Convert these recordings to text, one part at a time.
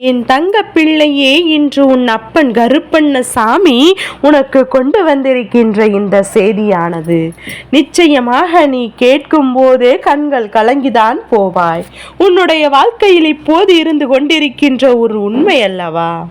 என் தங்க பிள்ளையே இன்று உன் அப்பன் கருப்பண்ண சாமி உனக்கு கொண்டு வந்திருக்கின்ற இந்த செய்தியானது நிச்சயமாக நீ கேட்கும் போதே கண்கள் கலங்கிதான் போவாய். உன்னுடைய வாழ்க்கையில் இப்போது இருந்து கொண்டிருக்கின்ற ஒரு உண்மை அல்லவா?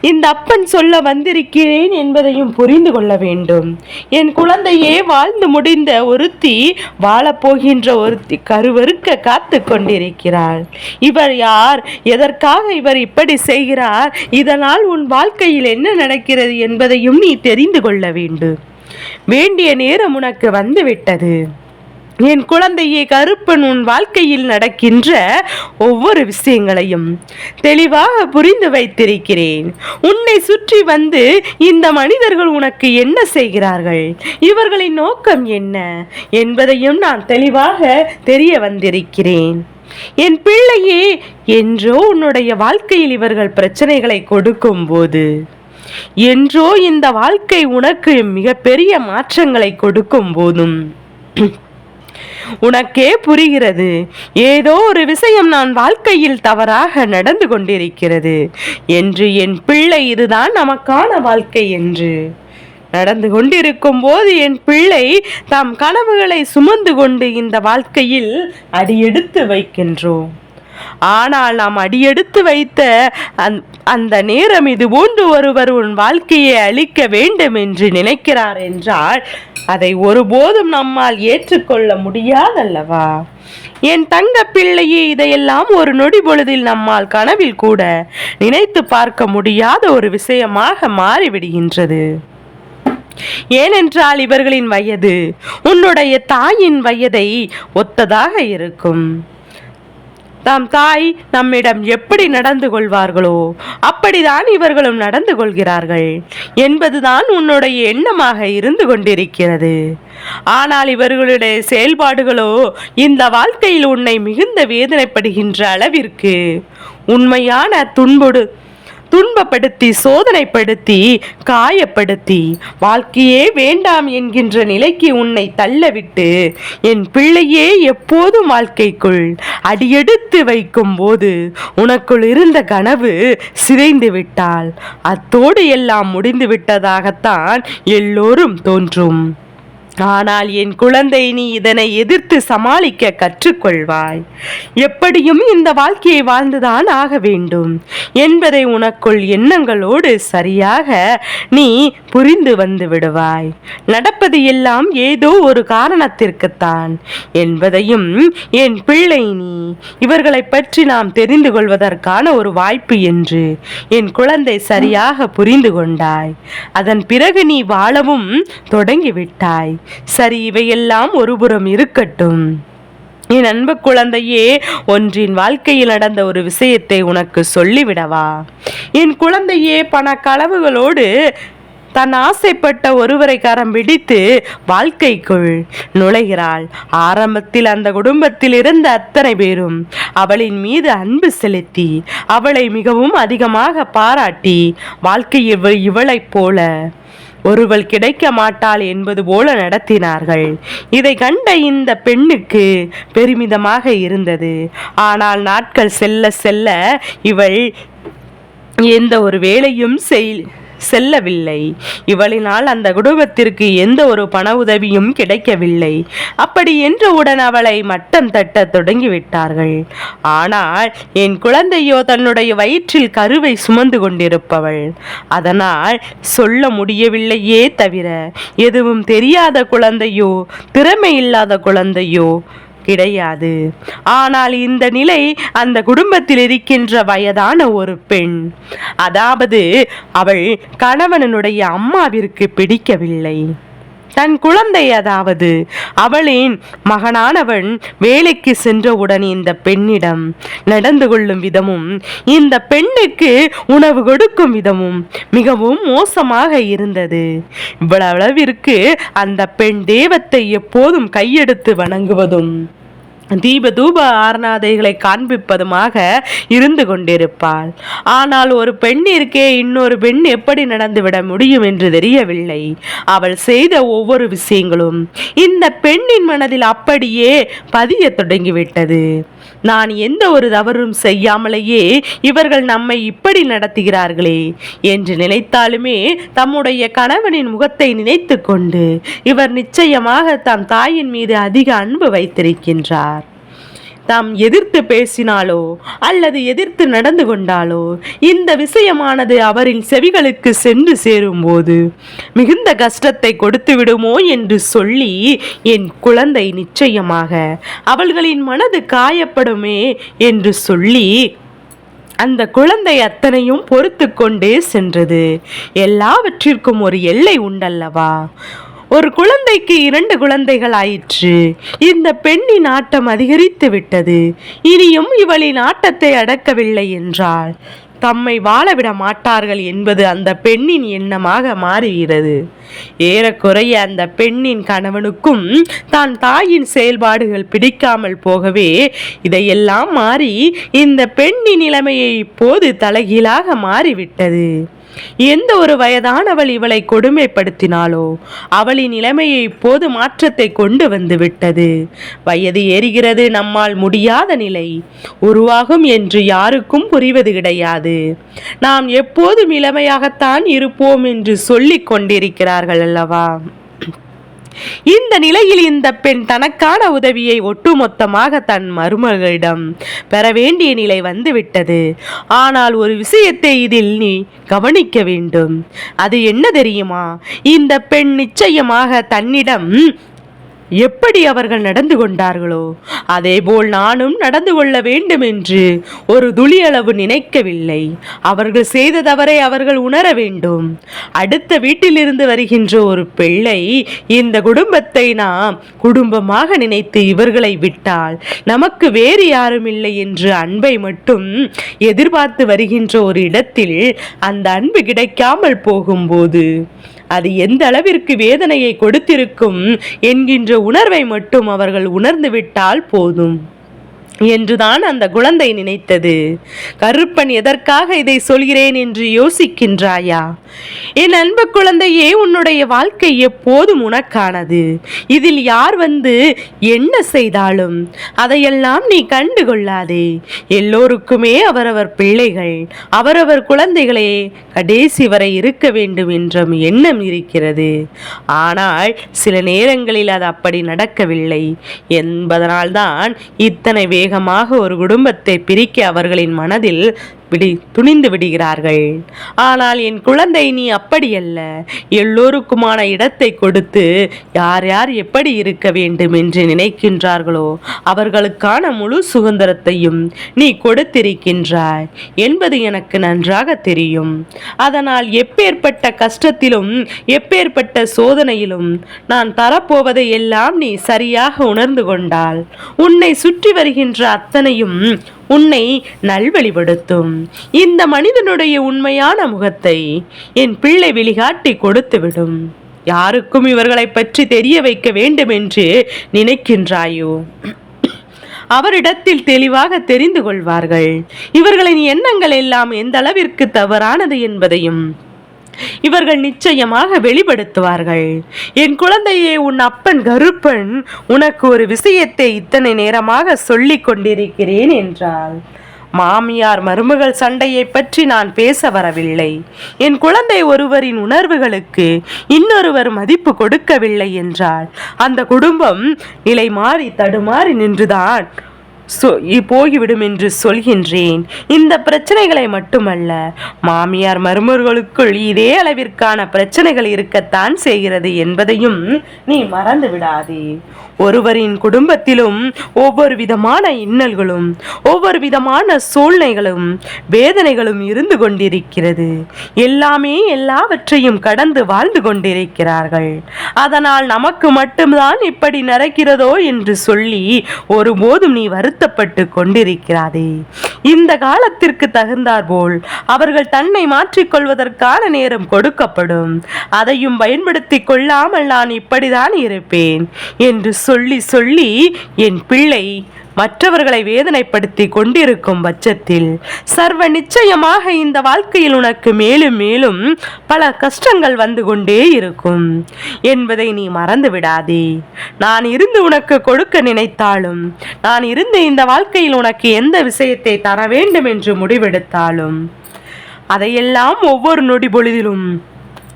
இந்த அப்பன் சொல்ல வந்திருக்கிறேன் என்பதையும் புரிந்து கொள்ள வேண்டும். என் குழந்தையே வாழ்ந்து முடிந்த ஒருத்தி வாழப்போகின்ற ஒருத்தி கருவறுக்க காத்து கொண்டிருக்கிறாள். இவர் யார்? எதற்காக இவர் இப்படி செய்கிறார்? இதனால் உன் வாழ்க்கையில் என்ன நடக்கிறது என்பதையும் நீ தெரிந்து கொள்ள வேண்டும். வேண்டிய நேரம் உனக்கு வந்துவிட்டது. என் குழந்தையே கருப்பன் உன் வாழ்க்கையில் நடக்கின்ற ஒவ்வொரு விஷயங்களையும் தெளிவாக புரிந்து வைத்திருக்கிறேன். உன்னை சுற்றி வந்து இந்த மனிதர்கள் உனக்கு என்ன செய்கிறார்கள்? இவர்களின் நோக்கம் என்ன? என்பதையும் நான் தெளிவாக தெரிய வந்திருக்கிறேன். என் பிள்ளையே என்றோ உன்னுடைய வாழ்க்கையில் இவர்கள் பிரச்சனைகளை கொடுக்கும் போது என்றோ இந்த வாழ்க்கை உனக்கு மிகப்பெரிய மாற்றங்களை கொடுக்கும் போதும் உனக்கே புரிகிறது. ஏதோ ஒரு விஷயம் நான் வாழ்க்கையில் தவறாக நடந்து கொண்டிருக்கிறது. என்று என் பிள்ளை இதுதான் நமக்கான வாழ்க்கை என்று. நடந்து கொண்டிருக்கும் போது என் பிள்ளை தாம் கனவுகளை சுமந்து கொண்டு இந்த வாழ்க்கையில் அடியெடுத்து வைக்கின்றோம். ஆனால் நாம் அடியெடுத்து வைத்த அந்- அந்த நேரம் இது போன்று ஒருவர் உன் வாழ்க்கையை அழிக்க வேண்டும் என்று நினைக்கிறார் என்றால் அதை ஒருபோதும் நம்மால் ஏற்றுக்கொள்ள முடியாதல்லவா? என் தங்க பிள்ளையே இதையெல்லாம் ஒரு நொடி பொழுதில் நம்மால் கனவில் கூட நினைத்து பார்க்க முடியாத ஒரு விஷயமாக மாறிவிடுகின்றது. ஏனென்றால் இவர்களின் வயது உன்னுடைய தாயின் வயதை ஒத்ததாக இருக்கும். தம் தாய் நம்மிடம் எப்படி நடந்து கொள்வார்களோ அப்படிதான் இவர்களும் நடந்து கொள்கிறார்கள். என்பதுதான் உன்னுடைய எண்ணமாக இருந்து கொண்டிருக்கிறது. ஆனால் இவர்களுடைய செயல்பாடுகளோ இந்த வாழ்க்கையில் உன்னை மிகுந்த வேதனைப்படுகின்ற அளவிற்கு உண்மையான துன்புடு துன்பப்படுத்தி சோதனைப்படுத்தி காயப்படுத்தி வாழ்க்கையே வேண்டாம் என்கின்ற நிலைக்கு உன்னை தள்ளவிட்டு என் பிள்ளையே எப்போதும் வாழ்க்கைக்குள் அடியெடுத்து வைக்கும் போது உனக்குள் இருந்த கனவு சிதைந்து விட்டால் அத்தோடு எல்லாம் முடிந்து விட்டதாகத்தான் எல்லோரும் தோன்றும். ஆனால் என் குழந்தை நீ இதனை எதிர்த்து சமாளிக்க கற்றுக்கொள்வாய். எப்படியும் இந்த வாழ்க்கையை வாழ்ந்துதான் ஆக வேண்டும். என்பதை உனக்குள் எண்ணங்களோடு சரியாக நீ புரிந்து வந்து விடுவாய். நடப்பது எல்லாம் ஏதோ ஒரு காரணத்திற்குத்தான் என்பதையும் என் பிள்ளை நீ இவர்களை பற்றி நாம் தெரிந்து கொள்வதற்கான ஒரு வாய்ப்பு என்று என் குழந்தை சரியாக புரிந்து கொண்டாய். அதன் பிறகு நீ வாழவும் தொடங்கிவிட்டாய். சரி இவையெல்லாம் ஒருபுறம் இருக்கட்டும். என் அன்பு குழந்தையே ஒன்றின் வாழ்க்கையில் நடந்த ஒரு விஷயத்தை உனக்கு சொல்லிவிடவா? என் குழந்தையே பண களவுகளோடு தன் ஆசைப்பட்ட ஒருவரை கரம் பிடித்து வாழ்க்கைக்குள் நுழைகிறாள். ஆரம்பத்தில் அந்த குடும்பத்தில் இருந்த அத்தனை பேரும் அவளின் மீது அன்பு செலுத்தி அவளை மிகவும் அதிகமாக பாராட்டி வாழ்க்கை இவ இவளைப் போல ஒருவள் கிடைக்க மாட்டாள் என்பது போல நடத்தினார்கள். இதை கண்ட இந்த பெண்ணுக்கு பெருமிதமாக இருந்தது. ஆனால் நாட்கள் செல்ல செல்ல இவள் எந்த ஒரு வேலையும் செய் செல்லவில்லை. இவளினால் அந்த குடும்பத்திற்கு எந்த ஒரு பண உதவியும் கிடைக்கவில்லை. அப்படி என்றவுடன் அவளை மட்டம் தட்ட தொடங்கிவிட்டார்கள். ஆனால் என் குழந்தையோ தன்னுடைய வயிற்றில் கருவை சுமந்து கொண்டிருப்பவள். அதனால் சொல்ல முடியவில்லையே தவிர எதுவும் தெரியாத குழந்தையோ திறமை இல்லாத குழந்தையோ கிடையாது. ஆனால் இந்த நிலை அந்த குடும்பத்தில் இருக்கின்ற வயதான ஒரு பெண். அதாவது அவள் கணவனுடைய அம்மாவிற்கு பிடிக்கவில்லை. தன் குழந்தை அதாவது அவளின் மகனானவன் வேலைக்கு சென்றவுடன் இந்த பெண்ணிடம் நடந்து கொள்ளும் விதமும் இந்த பெண்ணுக்கு உணவு கொடுக்கும் விதமும் மிகவும் மோசமாக இருந்தது. இவ்வளவிற்கு அந்த பெண் தெய்வத்தை எப்போதும் கையெடுத்து வணங்குவதும் தீப தூப காண்பிப்பதுமாக இருந்து கொண்டிருப்பாள். ஆனால் ஒரு பெண்ணிற்கே இன்னொரு பெண் எப்படி நடந்துவிட முடியும் என்று தெரியவில்லை. அவள் செய்த ஒவ்வொரு விஷயங்களும் இந்த பெண்ணின் மனதில் அப்படியே பதிய தொடங்கிவிட்டது. நான் எந்த ஒரு தவறும் செய்யாமலேயே இவர்கள் நம்மை இப்படி நடத்துகிறார்களே என்று நினைத்தாலுமே தம்முடைய கணவனின் முகத்தை நினைத்து கொண்டு இவர் நிச்சயமாக தம் தாயின் மீது அதிக அன்பு வைத்திருக்கின்றார். தாம் எதிர்த்து பேசினாலோ அல்லது எதிர்த்து நடந்து கொண்டாலோ இந்த விஷயமானது அவரின் செவிகளுக்கு சென்று சேரும்போது மிகுந்த கஷ்டத்தை கொடுத்து விடுமோ என்று சொல்லி என் குழந்தை நிச்சயமாக அவள்களின் மனது காயப்படுமே என்று சொல்லி அந்த குழந்தை அத்தனையும் பொறுத்து கொண்டே சென்றது. எல்லாவற்றிற்கும் ஒரு எல்லை உண்டல்லவா? ஒரு குழந்தைக்கு இரண்டு குழந்தைகள் ஆயிற்று. இந்த பெண்ணின் ஆட்டம் அதிகரித்து விட்டது. இனியும் இவளின் ஆட்டத்தை அடக்கவில்லை என்றால் தம்மை வாழவிட மாட்டார்கள் என்பது அந்த பெண்ணின் எண்ணமாக மாறுகிறது. ஏறக்குறைய அந்த பெண்ணின் கணவனுக்கும் தான் தாயின் செயல்பாடுகள் பிடிக்காமல் போகவே இதையெல்லாம் மாறி இந்த பெண்ணின் நிலைமையை இப்போது தலைகீழாக மாறிவிட்டது. எந்த ஒரு வயதானவள் இவளை கொடுமைப்படுத்தினாலோ அவளின் நிலைமையை இப்போது மாற்றத்தை கொண்டு வந்து விட்டது. வயது ஏறுகிறது நம்மால் முடியாத நிலை. உருவாகும் என்று யாருக்கும் புரிவது கிடையாது. நாம் எப்போதும் இளமையாகத்தான் இருப்போம் என்று சொல்லிக் கொண்டிருக்கிறார்கள் அல்லவா? இந்த நிலையில் இந்த பெண் தனக்கான உதவியை ஒட்டுமொத்தமாக தன் மருமகளிடம் பெற வேண்டிய நிலை வந்துவிட்டது. ஆனால் ஒரு விஷயத்தை இதில் நீ கவனிக்க வேண்டும். அது என்ன தெரியுமா? இந்த பெண் நிச்சயமாக தன்னிடம் எப்படி அவர்கள் நடந்து கொண்டார்களோ அதேபோல் நானும் நடந்து கொள்ள வேண்டும் என்று ஒரு துளியளவு நினைக்கவில்லை. அவர்கள் செய்த தவறை அவர்கள் உணர வேண்டும். அடுத்த வீட்டிலிருந்து வருகின்ற ஒரு பிள்ளை இந்த குடும்பத்தை நாம் குடும்பமாக நினைத்து இவர்களை விட்டால் நமக்கு வேறு யாரும் இல்லை என்று அன்பை மட்டும் எதிர்பார்த்து வருகின்ற ஒரு இடத்தில் அந்த அன்பு கிடைக்காமல் போகும்போது அது எந்த அளவிற்கு வேதனையை கொடுத்திருக்கும் என்கின்ற உணர்வை மட்டும் அவர்கள் உணர்ந்துவிட்டால் போதும். என்றுதான் அந்த குழந்தை நினைத்தது. கருப்பன் எதற்காக இதை சொல்கிறேன் என்று யோசிக்கின்றாயா? என் அன்பு குழந்தையே உன்னுடைய வாழ்க்கை எப்போதும் உனக்கானது. இதில் யார் வந்து என்ன செய்தாலும் அதையெல்லாம் நீ கண்டு கொள்ளாதே எல்லோருக்குமே அவரவர் பிள்ளைகள் அவரவர் குழந்தைகளே கடைசி வரை இருக்க வேண்டும் என்ற எண்ணம் இருக்கிறது. ஆனால் சில நேரங்களில் அது அப்படி நடக்கவில்லை. என்பதனால்தான் இத்தனை வே வேகமாக ஒரு குடும்பத்தை பிரிக்க அவர்களின் மனதில் விடி துணிந்து விடுகிறார்கள். ஆனால் என் குழந்தை நீ அப்படியல்ல. எல்லோருக்குமான இடத்தை கொடுத்து யார் யார் எப்படி இருக்க வேண்டும் என்று நினைக்கின்றார்களோ அவர்களுக்கான முழு சுதந்திரத்தையும் நீ கொடுத்திருக்கின்றாய். என்பது எனக்கு நன்றாக தெரியும். அதனால் எப்பேற்பட்ட கஷ்டத்திலும் எப்பேற்பட்ட சோதனையிலும் நான் தரப்போவதை எல்லாம் நீ சரியாக உணர்ந்து கொண்டால் உன்னை சுற்றி வருகின்ற அத்தனையும் உன்னை நல்வழிப்படுத்தும் இந்த மனிதனுடைய உண்மையான முகத்தை என் பிள்ளை வெளிகாட்டி கொடுத்துவிடும். யாருக்கும் இவர்களை பற்றி தெரிய வைக்க வேண்டும் என்று நினைக்கின்றாயோ? அவரிடத்தில் தெளிவாக தெரிந்து கொள்வார்கள். இவர்களின் எண்ணங்கள் எல்லாம் எந்த அளவிற்கு தவறானது என்பதையும் இவர்கள் நிச்சயமாக வெளிப்படுத்துவார்கள். என் குழந்தையே உன் அப்பன் கருப்பன் உனக்கு ஒரு விஷயத்தை இத்தனை நேரமாக சொல்லிக் கொண்டிருக்கிறேன் என்றாள். மாமியார் மருமகள் சண்டையை பற்றி நான் பேச வரவில்லை. என் குழந்தை ஒருவரின் உணர்வுகளுக்கு இன்னொருவர் மதிப்பு கொடுக்கவில்லை என்றால் அந்த குடும்பம் நிலை மாறி தடுமாறி நின்றுதான் போய்விடும் என்று சொல்கின்றேன். இந்த பிரச்சனைகளை மட்டுமல்ல மாமியார் மருமர்களுக்குள் இதே அளவிற்கான பிரச்சனைகள் இருக்கத்தான் செய்கிறது என்பதையும் நீ மறந்து விடாதே. ஒருவரின் குடும்பத்திலும் ஒவ்வொரு விதமான இன்னல்களும் ஒவ்வொரு விதமான சூழ்நிலைகளும் வேதனைகளும் இருந்து கொண்டிருக்கிறது. எல்லாமே எல்லாவற்றையும் கடந்து வாழ்ந்து கொண்டிருக்கிறார்கள். அதனால் நமக்கு மட்டும்தான் இப்படி நடக்கிறதோ என்று சொல்லி ஒருபோதும் நீ வருத்தப்பட்டு கொண்டிருக்கிறாதே. இந்த காலத்திற்கு தகுந்தாற்போல் அவர்கள் தன்னை மாற்றிக்கொள்வதற்கான நேரம் கொடுக்கப்படும். அதையும் பயன்படுத்தி கொள்ளாமல் நான் இப்படிதான் இருப்பேன் என்று சொல்லி சொல்லி என் பிள்ளை மற்றவர்களை வேதனைப்படுத்தி கொண்டிருக்கும் பட்சத்தில் சர்வ நிச்சயமாக இந்த வாழ்க்கையில் உனக்கு மேலும் மேலும் பல கஷ்டங்கள் வந்து கொண்டே இருக்கும். என்பதை நீ மறந்து விடாதே. நான் இருந்து உனக்கு கொடுக்க நினைத்தாலும் நான் இருந்து இந்த வாழ்க்கையில் உனக்கு எந்த விஷயத்தை தர வேண்டும் என்று முடிவெடுத்தாலும் அதையெல்லாம் ஒவ்வொரு நொடி பொழுதிலும்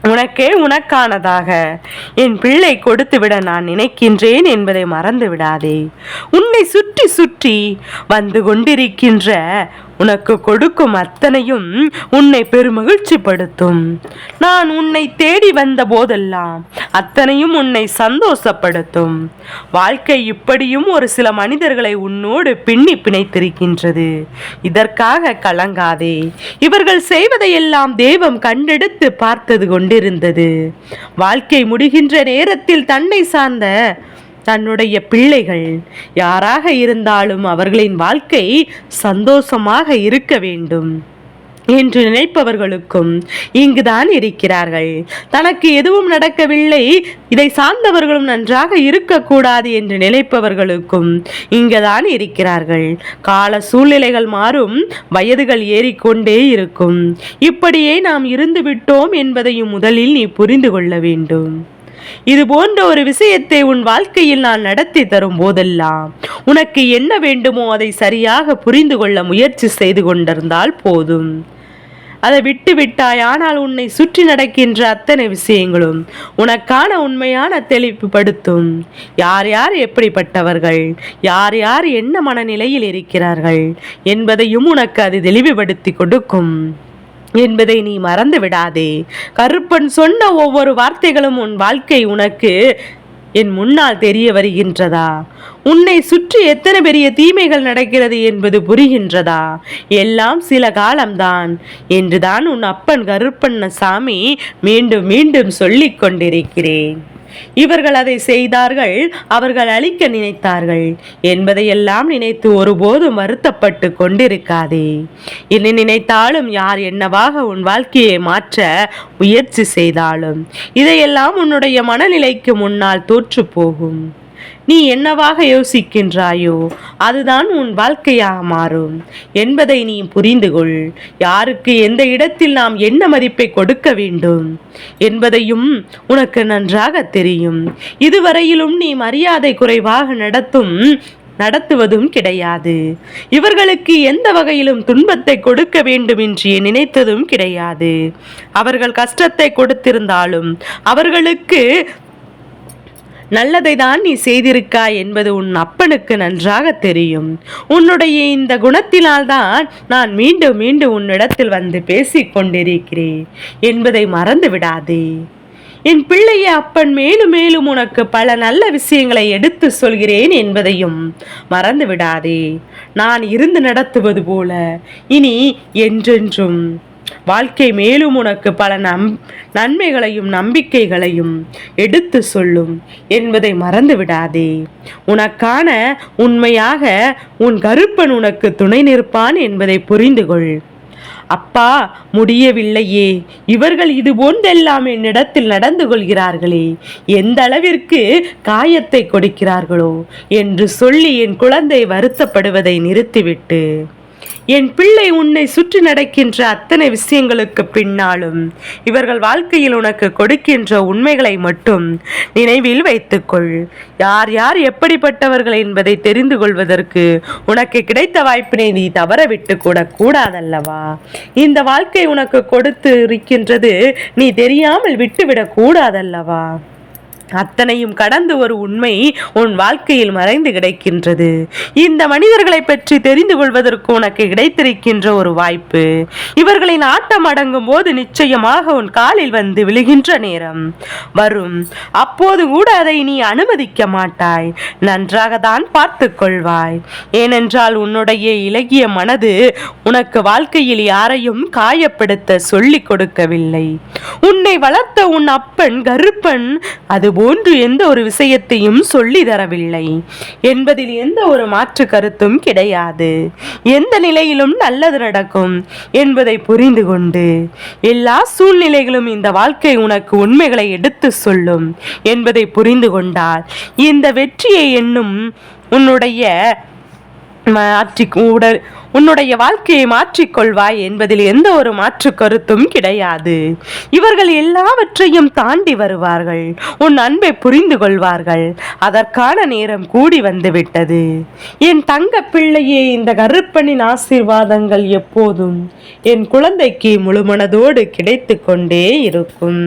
உனக்கே உனக்கானதாக. என் பிள்ளை கொடுத்துவிட நான் நினைக்கின்றேன் என்பதை மறந்து விடாதே உன்னை சுற்றி சுற்றி வந்து கொண்டிருக்கின்ற உனக்கு கொடுக்கும் அத்தனையும் உன்னை பெருமகிழ்ச்சிப்படுத்தும். நான் உன்னை தேடி வந்த போதெல்லாம் அத்தனையும் உன்னை சந்தோஷப்படுத்தும். வாழ்க்கை இப்படியும் ஒரு சில மனிதர்களை உன்னோடு பின்னி பிணைத்திருக்கின்றது. இதற்காக கலங்காதே. இவர்கள் செய்வதையெல்லாம் தெய்வம் கண்டெடுத்து பார்த்தது கொண்டிருந்தது. வாழ்க்கை முடிகின்ற நேரத்தில் தன்னை சார்ந்த தன்னுடைய பிள்ளைகள் யாராக இருந்தாலும் அவர்களின் வாழ்க்கை சந்தோஷமாக இருக்க வேண்டும் என்று நினைப்பவர்களுக்கும் இங்குதான் இருக்கிறார்கள். தனக்கு எதுவும் நடக்கவில்லை. இதை சார்ந்தவர்களும் நன்றாக இருக்கக்கூடாது என்று நினைப்பவர்களுக்கும் இங்குதான் இருக்கிறார்கள். கால சூழ்நிலைகள் மாறும். வயதுகள் ஏறிக்கொண்டே இருக்கும். இப்படியே நாம் இருந்து விட்டோம் என்பதையும் முதலில் நீ புரிந்து கொள்ள வேண்டும். இது போன்ற ஒரு விஷயத்தை உன் வாழ்க்கையில் நான் நடத்தி தரும் போதெல்லாம் உனக்கு என்ன வேண்டுமோ அதை சரியாக புரிந்து கொள்ள முயற்சி செய்து கொண்டிருந்தால் போதும். அதை விட்டு விட்டாய் ஆனால் உன்னை சுற்றி நடக்கின்ற அத்தனை விஷயங்களும் உனக்கான உண்மையான தெளிவுபடுத்தும் யார் யார் எப்படிப்பட்டவர்கள்? யார் யார் என்ன மனநிலையில் இருக்கிறார்கள்? என்பதையும் உனக்கு அது தெளிவுபடுத்தி கொடுக்கும். என்பதை நீ மறந்து விடாதே. கருப்பன் சொன்ன ஒவ்வொரு வார்த்தைகளும் உன் வாழ்க்கை உனக்கு என் முன்னால் தெரிய வருகின்றதா? உன்னை சுற்றி எத்தனை பெரிய தீமைகள் நடக்கிறது என்பது புரிகின்றதா? எல்லாம் சில காலம்தான். என்றுதான் உன் அப்பன் கருப்பண்ண சாமி மீண்டும் மீண்டும் சொல்லிக் கொண்டிருக்கிறேன். இவர்கள் அதை செய்தார்கள் அவர்கள் அழிக்க நினைத்தார்கள். என்பதையெல்லாம் நினைத்து ஒருபோதும் வருத்தப்பட்டு கொண்டிருக்காதே. என்ன நினைத்தாலும் யார் என்னவாக உன் வாழ்க்கையை மாற்ற முயற்சி செய்தாலும் இதையெல்லாம் உன்னுடைய மனநிலைக்கு முன்னால் தோற்று போகும். நீ என்னவாக யோசிக்கின்றாயோ அதுதான் உன் வாழ்க்கையாக மாறும். என்பதை நீ புரிந்து கொள். யாருக்கு எந்த இடத்தில் நாம் என்ன மதிப்பை கொடுக்க வேண்டும்? என்பதையும் உனக்கு நன்றாக தெரியும். இதுவரையிலும் நீ மரியாதை குறைவாக நடத்தும் நடத்துவதும் கிடையாது. இவர்களுக்கு எந்த வகையிலும் துன்பத்தை கொடுக்க வேண்டும் என்று நினைத்ததும் கிடையாது. அவர்கள் கஷ்டத்தை கொடுத்திருந்தாலும் அவர்களுக்கு நல்லதை தான் நீ செய்திருக்காய் என்பது உன் அப்பனுக்கு நன்றாக தெரியும். உன்னுடைய இந்த குணத்தினால்தான் நான் மீண்டும் மீண்டும் உன்னிடத்தில் வந்து பேசிக் கொண்டிருக்கிறேன் என்பதை மறந்து விடாதே என் பிள்ளைய அப்பன் மேலும் மேலும் உனக்கு பல நல்ல விஷயங்களை எடுத்து சொல்கிறேன் என்பதையும் மறந்து விடாதே நான் இருந்து நடத்துவது போல இனி என்றென்றும் வாழ்க்கை மேலும் உனக்கு பல நம் நன்மைகளையும் நம்பிக்கைகளையும் எடுத்து சொல்லும் என்பதை மறந்து விடாதே உனக்கான உண்மையாக உன் கருப்பன் உனக்கு துணை நிற்பான் என்பதை புரிந்து கொள் அப்பா முடியவில்லையே. இவர்கள் இது போன்றெல்லாம் என்னிடத்தில் நடந்து கொள்கிறார்களே. எந்த அளவிற்கு காயத்தை கொடுக்கிறார்களோ என்று சொல்லி என் குழந்தை வருத்தப்படுவதை நிறுத்திவிட்டு. என் பிள்ளை உன்னை சுற்றி நடக்கின்ற அத்தனை விஷயங்களுக்கு பின்னாலும் இவர்கள் வாழ்க்கையில் உனக்கு கொடுக்கின்ற உண்மைகளை மட்டும் நினைவில் வைத்துக்கொள். யார் யார் எப்படிப்பட்டவர்கள் என்பதை தெரிந்து கொள்வதற்கு உனக்கு கிடைத்த வாய்ப்பினை நீ தவற விட்டு கூட கூடாதல்லவா? இந்த வாழ்க்கை உனக்கு கொடுத்து இருக்கின்றது நீ தெரியாமல் விட்டுவிடக் கூடாதல்லவா? அத்தனையும் கடந்து ஒரு உண்மை உன் வாழ்க்கையில் மறைந்து கிடைக்கின்றது. இந்த மனிதர்களை பற்றி தெரிந்து கொள்வதற்கு உனக்கு கிடைத்திருக்கின்ற ஒரு வாய்ப்பு. இவர்களின் ஆட்டம் அடங்கும் போது நிச்சயமாக உன் காலில் வந்து விழுகின்ற நேரம். வரும். அப்போது கூட அதை நீ அனுமதிக்க மாட்டாய். நன்றாக தான் பார்த்து கொள்வாய். ஏனென்றால் உன்னுடைய இலகிய மனது உனக்கு வாழ்க்கையில் யாரையும் காயப்படுத்த சொல்லிக் கொடுக்கவில்லை. உன்னை வளர்த்த உன் அப்பன் கருப்பன் அது போன்று எந்த ஒரு விஷயத்தையும் சொல்லி தரவில்லை. என்பதில் எந்த ஒரு மாற்று கருத்தும் கிடையாது. எந்த நிலையிலும் நல்லது நடக்கும் என்பதை புரிந்து கொண்டு எல்லா சூழ்நிலைகளும் இந்த வாழ்க்கை உனக்கு உண்மைகளை எடுத்து சொல்லும் என்பதை புரிந்து கொண்டால் இந்த வெற்றியை என்னும் உன்னுடைய மாற்றி உடல் உன்னுடைய வாழ்க்கையை மாற்றிக்கொள்வாய் என்பதில் எந்த ஒரு மாற்று கருத்தும் கிடையாது. இவர்கள் எல்லாவற்றையும் தாண்டி வருவார்கள். உன் அன்பை புரிந்து கொள்வார்கள். அதற்கான நேரம் கூடி வந்துவிட்டது. என் தங்க பிள்ளையே இந்த கருப்பனின் ஆசீர்வாதங்கள் எப்போதும் என் குழந்தைக்கு முழுமனதோடு கிடைத்து கொண்டே இருக்கும்.